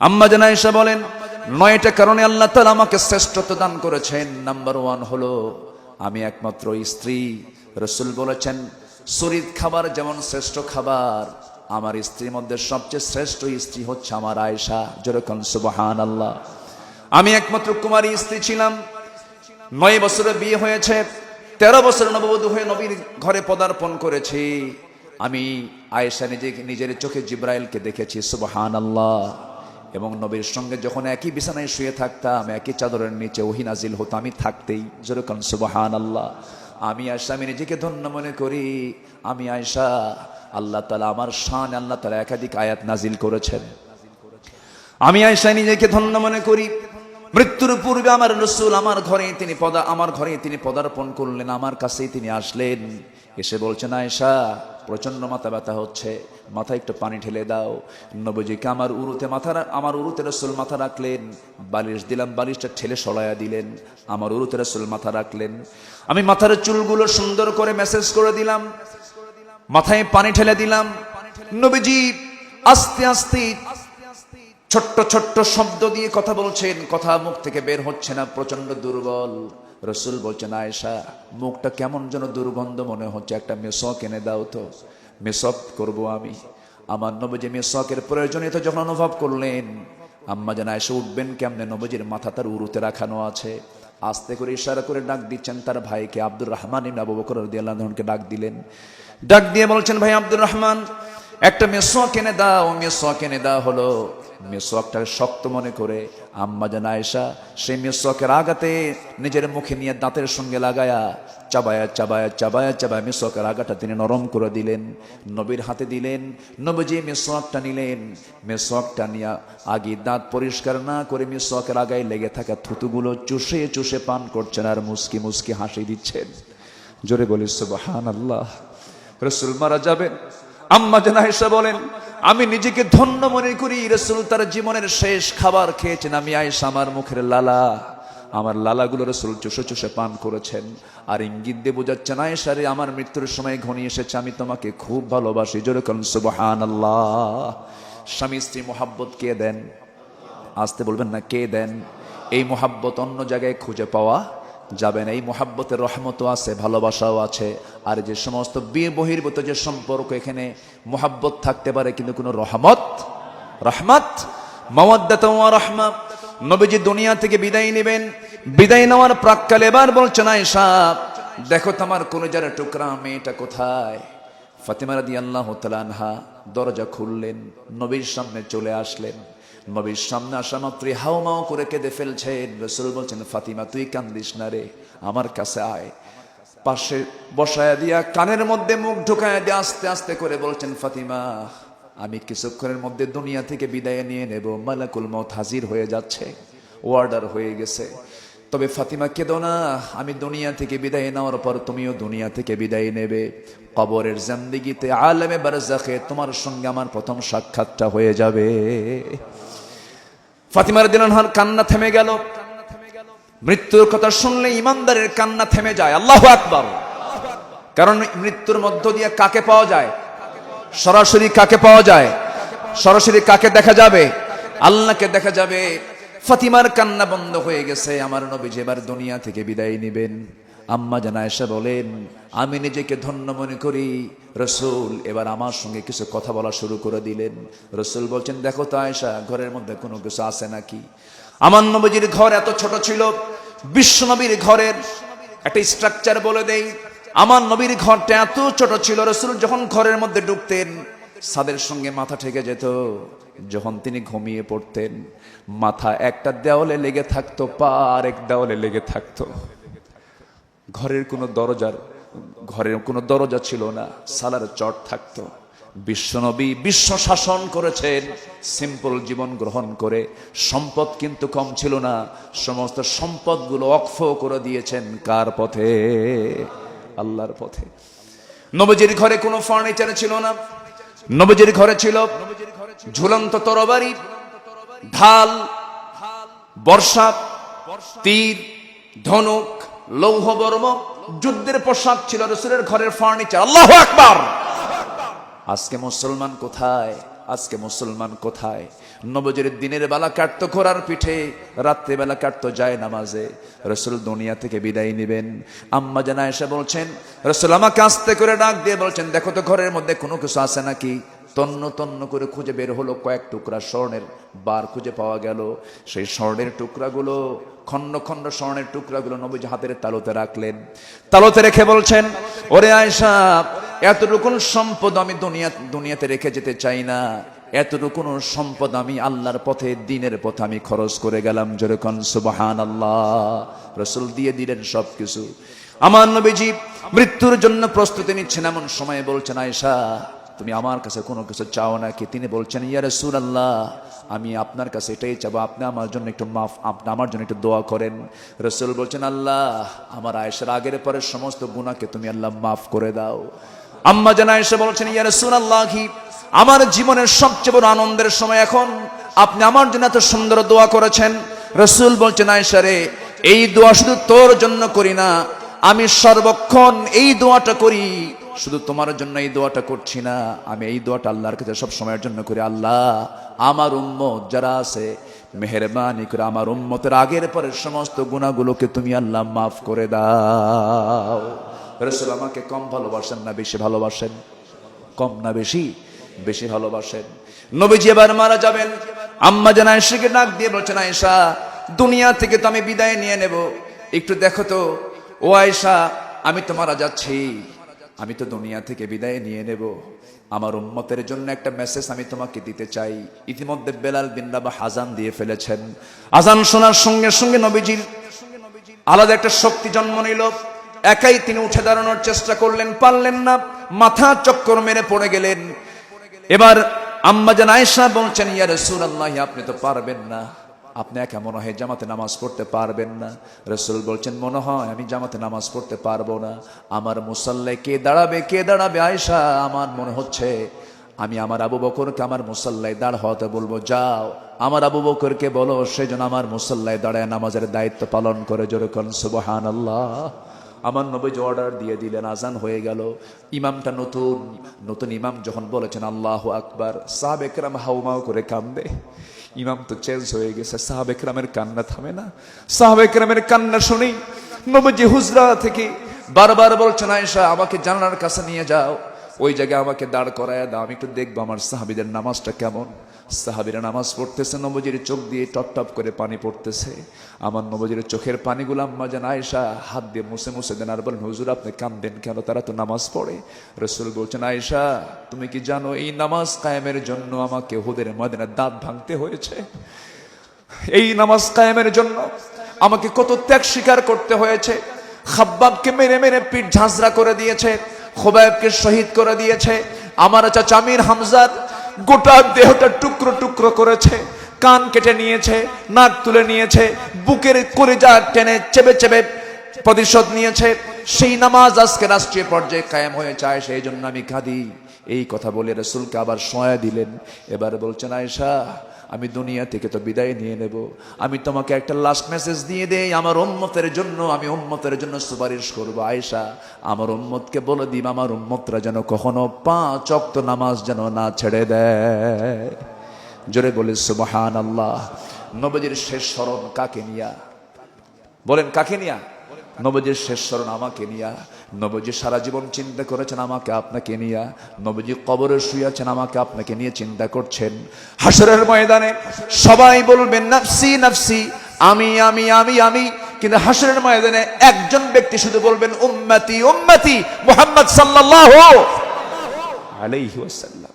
আম্মা জানা বলেন, নয়টা কারণে আল্লাহ তালা আমাকে শ্রেষ্ঠত্ব দান করেছেন। নাম্বার ওয়ান হলো, আমি একমাত্র স্ত্রী। রসুল বলেছেন, শরীর খাবার যেমন শ্রেষ্ঠ খাবার, আমার স্ত্রীর মধ্যে সবচেয়ে শ্রেষ্ঠ স্ত্রী হচ্ছে আমার আয়েশা। যেরকম সুবহান আল্লাহ আমি একমাত্র কুমারী স্ত্রী ছিলাম। নয় বছরে বিয়ে হয়েছে, তেরো বছর নববধূ হয়ে নবীর ঘরে পদার্পণ করেছি। আমি আয়েশা নিজে নিজের চোখে জিব্রাইলকে দেখেছি সুবহান আল্লাহ এবং নবীর সঙ্গে যখন একই বিছানায় শুয়ে থাকতাম, একই চাদরের নিচে ওহি নাজিল হতো, আমি থাকতেই। যেরকম সুবহান আল্লাহ আমি আয়সা আমি নিজেকে ধন্য মনে করি। আমি আয়সা আল্লাহ তালা আমার শান, আল্লাহ তালা একাধিক আয়াত নাজিল করেছেন। আমি আয়সা নিজেকে ধন্য মনে করি। মৃত্যুর পূর্বে আমার রসুল আমার ঘরে, তিনি পদা, আমার ঘরে তিনি পদার্পণ করলেন, আমার কাছেই তিনি আসলেন। এসে বলছেন আয়সা প্রচণ্ড মাথা ব্যথা হচ্ছে। মাথায় একটু পানি ঢেলে দাও। নবজিকে আমার উরুতে মাথা আমার উরুতে রসুল মাথা রাখলেন। বালিশ দিলাম, বালিশটা ঠেলে সরাইয়া দিলেন। আমার উরুতে রসুল মাথা রাখলেন। আমি মাথার চুলগুলো সুন্দর করে মেসেজ করে দিলাম। মাথায় পানি ঠেলে দিলাম। নবীজি আস্তে আস্তে ছোট্ট ছোট্ট শব্দ দিয়ে কথা বলছেন। কথা মুখ থেকে বের হচ্ছে না প্রচণ্ড দুর্বল। রসুল বলছেন, আয়েশা, মুখটা কেমন যেন দুর্গন্ধ মনে হচ্ছে। একটা মেসক এনে দাও তো। মেসক করব আমি। আমার নবজি মেসকের প্রয়োজনীয়তা যখন অনুভব করলেন, আম্মা যেন আয়েশা, উঠবেন কেমনে? নবজির মাথা তার উরুতে রাখানো আছে। আস্তে করে ইশারা করে ডাক দিচ্ছেন তার ভাইকে, আব্দুর রহমান ইবনে বকর ডাক দিলেন। ডাক দিয়ে বলছেন, ভাই আব্দুর রহমান একটা মেসোয়াক এনে দাও মেসোয়াক এনে দেওয়া হলো। মেসোয়াকটাকে শক্ত মনে করে আম্মা জান আয়েশা সেই মেসোয়াকের আগাতে নিজের মুখে নিয়ে দাঁতের সঙ্গে লাগায়া চাবায়া চাবায়া চাবায়া চাবায়া মেসোয়াকের আগাটা তিনি নরম করে দিলেন, নবীর হাতে দিলেন, নবজি মেসোয়াকটা নিলেন। মেসোয়াকটা নিয়ে আগে দাঁত পরিষ্কার না করে মেসোয়াকের আগায় লেগে থাকা থুতুগুলো চুষে চুষে পান করছেন আর মুস্কি মুস্কি হাসি দিচ্ছেন। জোরে বলিস সুবহান আল্লাহ রসুল মারা যাবেন আম্মা জানা এসে বলেন, আমি নিজেকে ধন্য মনে করি, রসুল তার জীবনের শেষ খাবার খেয়েছেন। আমি আয়েশা আমার মুখের লালা। আমার লালাগুলো রসুল চুষে চুষে পান করেছেন। আর ইঙ্গিত দিয়ে বোঝাচ্ছেন আয়েশারে আমার মৃত্যুর সময় ঘনিয়ে এসেছে, আমি তোমাকে খুব ভালোবাসি। যেরকম সুবহান আল্লাহ স্বামী স্ত্রী মোহাব্বত কে দেন? আসতে বলবেন না, কে দেন? এই মোহাব্বত অন্য জায়গায় খুঁজে পাওয়া যাবে না। এই মোহাব্বতের রহমতও আছে, ভালোবাসাও আছে। আর যে সমস্ত বিয়ে বহির্ভূত যে সম্পর্ক এখানে মোহাব্বত থাকতে পারে, কিন্তু কোনো রহমত রহমত? মাওয়াদ্দাত ওয়া রাহমা, নবীজি দুনিয়া থেকে বিদায় নেবেন। বিদায় নেওয়ার প্রাককালে এবার বলছেন আয়েশা, দেখো তোমার কোন যারা টুকরা, মেয়েটা কোথায়? ফাতিমা রাদি আল্লাহ আনহা দরজা খুললেন, নবীর সামনে চলে আসলেন। নবীর সামনে আসা মাত্রই হাউমাও করে কেঁদে ফেলছেন। রসুল বলছেন, ফাতিমা, তুই কান্দিস না রে, আমার কাছে আয়। পাশে বসায় দিয়া কানের মধ্যে মুখ ঢুকায় দিয়ে আস্তে আস্তে করে বলছেন, ফাতিমা, আমি কিছুক্ষণের মধ্যে দুনিয়া থেকে বিদায় নিয়ে নেব। মালাকুল মত হাজির হয়ে যাচ্ছে ওয়ার্ডার হয়ে গেছে। তবে ফাতিমা, কেঁদো না, আমি দুনিয়া থেকে বিদায় নেওয়ার পর তুমিও দুনিয়া থেকে বিদায় নেবে। কবরের জান্দিগিতে, আলেমে বারজাখে তোমার সঙ্গে আমার প্রথম সাক্ষাৎটা হয়ে যাবে। ফাতিমার দিনহার কান্না থেমে গেল। মৃত্যুর কথা শুনলে ইমানদারের কান্না থেমে যায়। আল্লাহ আকবার। কারণ মৃত্যুর মধ্য দিয়ে কাকে পাওয়া যায়? সরাসরি কাকে পাওয়া যায়? সরাসরি কাকে দেখা যাবে? আল্লাহকে দেখা যাবে। ফাতিমার কান্না বন্ধ হয়ে গেছে। আমার নবীজি এবার দুনিয়া থেকে বিদায় নেবেন। আম্মা জানা এসে বলেন, আমি নিজেকে ধন্য মনে করি। রসুল এবার আমার সঙ্গে কিছু কথা বলা শুরু করে দিলেন। রসুল বলছেন, দেখো তো আয়সা ঘরের মধ্যে কোনো কিছু আছে নাকি? আমার নবীজির ঘর এত ছোট ছিল, বিশ্ব নবীর ঘরের একটা স্ট্রাকচার বলে দেই। আমার নবীর ঘরটা এত ছোট ছিল, রসুল যখন ঘরের মধ্যে ঢুকতেন সাদের সঙ্গে মাথা ঠেকে যেত। যখন তিনি ঘুমিয়ে পড়তেন, মাথা একটা দেওয়ালে লেগে থাকতো, পা আর এক দেওয়ালে লেগে থাকতো। ঘরের কোনো দরজার, ঘরের কোনো দরজা ছিল না, সালার চট থাকতো। বিশ্বনবী বিশ্ব শাসন করেছেন, সিম্পল জীবন গ্রহণ করে। সম্পদ কিন্তু কম ছিল না, সমস্ত সম্পদগুলো অক্ষ করে দিয়েছেন কার পথে? আল্লাহর পথে। নবজির ঘরে কোনো ফার্নিচার ছিল না নবজির ঘরে ছিল ঝুলন্ত তরবারি, ঢাল, বর্ষা, তীর, ধনুক লৌহ বর্ম যুদ্ধের পোশাক ছিল রসুলের ঘরের ফার্নিচার আল্লাহ আকবার! আজকে মুসলমান কোথায়? আজকে মুসলমান কোথায়? নবজের দিনের বেলা কাটতো ঘোড়ার পিঠে, রাত্রিবেলা কাটতো যায় নামাজে রসুল দুনিয়া থেকে বিদায় নেবেন। আম্মা জানা এসে বলছেন, রসুল আমাকে আস্তে করে ডাক দিয়ে বলছেন, দেখো তো ঘরের মধ্যে কোনো কিছু আছে নাকি? তন্ন তন্ন করে খুঁজে বের হলো কয়েক টুকরা স্বর্ণের বার খুঁজে পাওয়া গেল। সেই স্বর্ণের টুকরাগুলো, খণ্ড খণ্ড স্বর্ণের টুকরাগুলো নবীজি হাতের তালুতে রাখলেন। তালুতে রেখে বলছেন, ওরে আয়সা এতটুকুন সম্পদ আমি দুনিয়া, দুনিয়াতে রেখে যেতে চাই না। এতটুকুন সম্পদ আমি আল্লাহর পথে, দিনের পথে আমি খরচ করে গেলাম যেরকম সুবাহান আল্লাহ রসুল দিয়ে দিলেন সব কিছু আমার নবীজি মৃত্যুর জন্য প্রস্তুতি নিচ্ছেন, এমন সময় বলছেন আয়সা তুমি আমার কাছে কোনো কিছু চাও নাকি? তিনি বলছেন, ইয়া রসুল আল্লাহ আমি আপনার কাছে এটাই চাবো, আপনি আমার জন্য একটু মাফ, আপনি আমার জন্য একটু দোয়া করেন। রসুল বলছেন, আল্লাহ, আমার আয়েশার আগের পরে সমস্ত গুণাকে তুমি আল্লাহ মাফ করে দাও। আম্মা জানা এসে বলছেন, ইয়া রসুল আল্লাহি আমার জীবনের সবচেয়ে বড় আনন্দের সময় এখন আপনি আমার জন্য এত সুন্দর দোয়া করেছেন। রসুল বলছেন, আয়েশা রে, এই দোয়া শুধু তোর জন্য করি না, আমি সর্বক্ষণ এই দোয়াটা করি। শুধু তোমার জন্য এই দোয়াটা করছি না, আমি এই দোয়াটা আল্লাহর কাছে সব সময়ের জন্য করি। আল্লাহ, আমার উম্মত যারা আছে, মেহরবানি করে আমার উম্মতের আগের পরের সমস্ত গুণাগুলোকে তুমি আল্লাহ মাফ করে দাও। রসুল আমাকে কম ভালোবাসেন না বেশি ভালোবাসেন? কম না বেশি? বেশি ভালোবাসেন। নবীজি এবার মারা যাবেন। আম্মা জানা এসেকে ডাক দিয়ে বলছেন, আয়েশা, দুনিয়া থেকে তো আমি বিদায় নিয়ে নেব। একটু দেখো তো। ও আয়েশা, আমি তো মারা যাচ্ছি। আমি তো দুনিয়া থেকে বিদায় নিয়ে নেব। আমার উম্মতের জন্য একটা মেসেজ আমি তোমাকে দিতে চাই। ইতিমধ্যে বেলাল বিন রাবা হাজান দিয়ে ফেলেছেন। আজান শোনার সঙ্গে সঙ্গে নবীজির আলাদা একটা শক্তি জন্ম নিল। একাই তিনি উঠে দাঁড়ানোর চেষ্টা করলেন, পারলেন না, মাথা চক্কর মেরে পড়ে গেলেন। এবার আম্মাজান আয়েশা বলছেন, ইয়া রাসূলুল্লাহ, আপনি তো পারবেন না। আপনি একা মনে হয় জামাতে নামাজ পড়তে পারবেন না। রসুল বলছেন, মনে হয় আমি জামাতে নামাজ পড়তে পারব না। আমার মুসাল্লায় কে দাঁড়াবে কে দাঁড়াবে আয়েশা? আমার মনে হচ্ছে আমি আমার আবু বকরকে আমার মুসাল্লায় দাঁড় হতে বলব, যাও, আমার আবু বকরকে বলো সেজন্য আমার মুসাল্লায় দাঁড়ায়, নামাজের দায়িত্ব পালন করে। যেরকম সুবহান আল্লাহ আমার নবীজ অর্ডার দিয়ে দিলেন, আজান হয়ে গেল। ইমামটা নতুন নতুন ইমাম যখন বলেছেন, আল্লাহ আকবার সাহাব একরাম হাউমাউ করে কান্দে। ইমাম তো চেঞ্জ হয়ে গেছে, সাহাব একরামের কান্না থামে না। সাহাব একরামের কান্না শুনি, নবীজি হুজরা থেকে বারবার বলছেন, আয়েশা, আমাকে জানার কাছে নিয়ে যাও। ওই জায়গায় আমাকে দাঁড় করায় দাও, আমি একটু দেখব আমার সাহাবিদের নামাজটা কেমন। সাহাবিরা নামাজ পড়তেছে, নবজির চোখ দিয়ে টপ টপ করে পানি পড়তেছে। আমার নবজির চোখের পানিগুলো আম্মা যেন আয়েশা হাত দিয়ে মুছে মুছে দেন আর বলেন, হুজুর, আপনি কান্দেন কেন? তারা তো নামাজ পড়ে। রসুল বলছেন, আয়েশা, তুমি কি জানো এই নামাজ কায়েমের জন্য আমাকে হুদের মদিনার দাঁত ভাঙতে হয়েছে? এই নামাজ কায়েমের জন্য আমাকে কত ত্যাগ স্বীকার করতে হয়েছে? খাব্বাবকে মেরে মেরে পিঠ ঝাঁঝরা করে দিয়েছে। খোবাইবকে শহীদ করে দিয়েছে, আমার চাচা আমির হামজার গোটা দেহটা টুকরো টুকরো করেছে, কান কেটে নিয়েছে, নাক তুলে নিয়েছে, বুকের কলিজা টেনে চেপে চেপে প্রতিশোধ নিয়েছে। সেই নামাজ আজকে রাষ্ট্রীয় পর্যায়ে কায়েম হয়ে যায়, সেই জন্য আমি কাঁদি এই কথা বলে রসুলকে আবার সয়া দিলেন। এবার বলছেন, আয়েশা, আমি দুনিয়া থেকে তো বিদায় নিয়ে নেব। আমি তোমাকে একটা লাস্ট মেসেজ দিয়ে দেই, আমার উম্মতের জন্য, আমি উম্মতের জন্য সুপারিশ করব। আয়েশা, আমার উম্মতকে বলে দিব আমার উম্মতরা যেন কখনো পাঁচ অক্ত নামাজ যেন না ছেড়ে দেয়। জোরে বলে সুবহান আল্লাহ নবজির শেষ স্মরণ কাকে নিয়া? বলেন, কাকে নিয়া? নবজির শেষ স্মরণ আমাকে নিয়া, নবজি সারা জীবন চিন্তা করেছেন আমাকে আপনাকে নিয়া, নবজি কবরে শুয়েছেন আমাকে আপনাকে নিয়ে চিন্তা করছেন। হাসরের ময়দানে সবাই বলবেন নাফসি নাফসি, আমি আমি আমি আমি। কিন্তু হাসরের ময়দানে একজন ব্যক্তি শুধু বলবেন, উম্মতি উম্মতি, মোহাম্মদ সাল্লাল্লাহু আলাইহি ওয়াসাল্লাম।